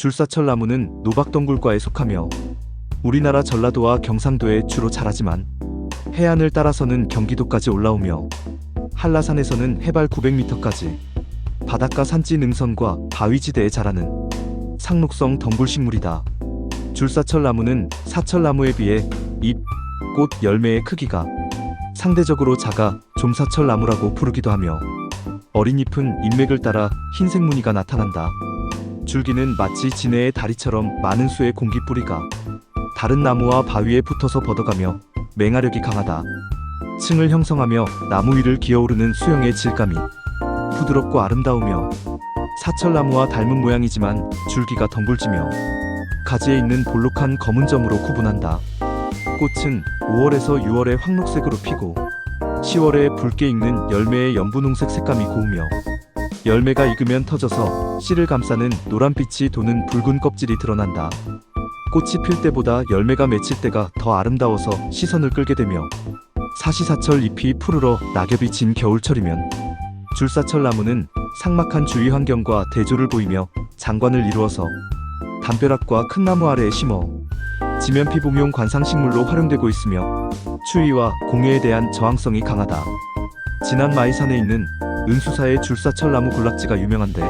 줄사철 나무는 노박덩굴과에 속하며 우리나라 전라도와 경상도에 주로 자라지만 해안을 따라서는 경기도까지 올라오며 한라산에서는 해발 900m까지 바닷가 산지 능선과 바위지대에 자라는 상록성 덩굴식물이다. 줄사철 나무는 사철 나무에 비해 잎, 꽃, 열매의 크기가 상대적으로 작아 좀사철 나무라고 부르기도 하며 어린 잎은 잎맥을 따라 흰색 무늬가 나타난다. 줄기는 마치 진해의 다리처럼 많은 수의 공기뿌리가 다른 나무와 바위에 붙어서 벗어가며 맹화력이 강하다. 층을 형성하며 나무 위를 기어오르는 수영의 질감이 부드럽고 아름다우며 사철나무와 닮은 모양이지만 줄기가 덩굴지며 가지에 있는 볼록한 검은 점으로 구분한다. 꽃은 5월에서 6월에 황록색으로 피고 10월에 붉게 익는 열매의 연분홍색 색감이 고우며 열매가 익으면 터져서 씨를 감싸는 노란빛이 도는 붉은 껍질이 드러난다. 꽃이 필 때보다 열매가 맺힐 때가 더 아름다워서 시선을 끌게 되며 사시사철 잎이 푸르러 낙엽이 진 겨울철이면 줄사철 나무는 삭막한 주위 환경과 대조를 보이며 장관을 이루어서 담벼락과 큰 나무 아래에 심어 지면 피복용 관상식물로 활용되고 있으며 추위와 공해에 대한 저항성이 강하다. 진안 마이산에 있는 은수사의 줄사철 나무 군락지가 유명한데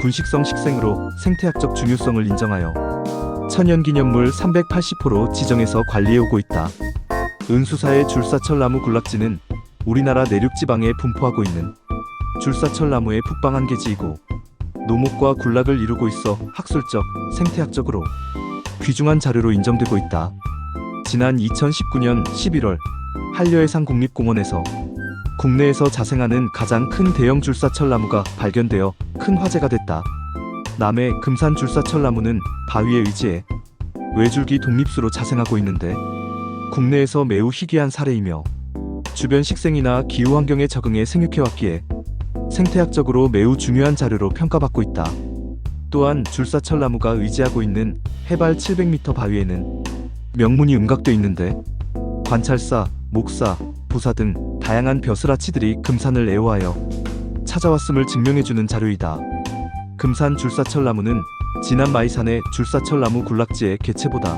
군식성 식생으로 생태학적 중요성을 인정하여 천연기념물 380호로 지정해서 관리해오고 있다. 은수사의 줄사철 나무 군락지는 우리나라 내륙 지방에 분포하고 있는 줄사철 나무의 북방 한 계지이고 노목과 군락을 이루고 있어 학술적, 생태학적으로 귀중한 자료로 인정되고 있다. 지난 2019년 11월 한려해상 국립공원에서 국내에서 자생하는 가장 큰 대형 줄사철 나무가 발견되어 큰 화제가 됐다. 남해 금산 줄사철 나무는 바위에 의지해 외줄기 독립수로 자생하고 있는데 국내에서 매우 희귀한 사례이며 주변 식생이나 기후 환경에 적응해 생육해왔기에 생태학적으로 매우 중요한 자료로 평가받고 있다. 또한 줄사철 나무가 의지하고 있는 해발 700m 바위에는 명문이 음각돼 있는데 관찰사, 목사, 부사 등 다양한 벼슬아치들이 금산을 애호하여 찾아왔음을 증명해주는 자료이다. 금산 줄사철 나무는 진안 마이산의 줄사철 나무 군락지의 개체보다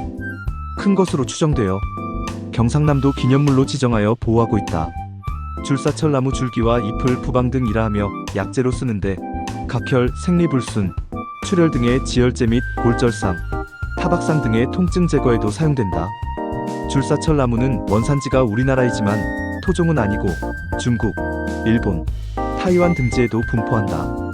큰 것으로 추정되어 경상남도 기념물로 지정하여 보호하고 있다. 줄사철 나무 줄기와 잎을 부방 등 일하하며 약재로 쓰는데 각혈, 생리불순, 출혈 등의 지혈제 및 골절상, 타박상 등의 통증 제거에도 사용된다. 줄사철 나무는 원산지가 우리나라이지만 토종은 아니고 중국, 일본, 타이완 등지에도 분포한다.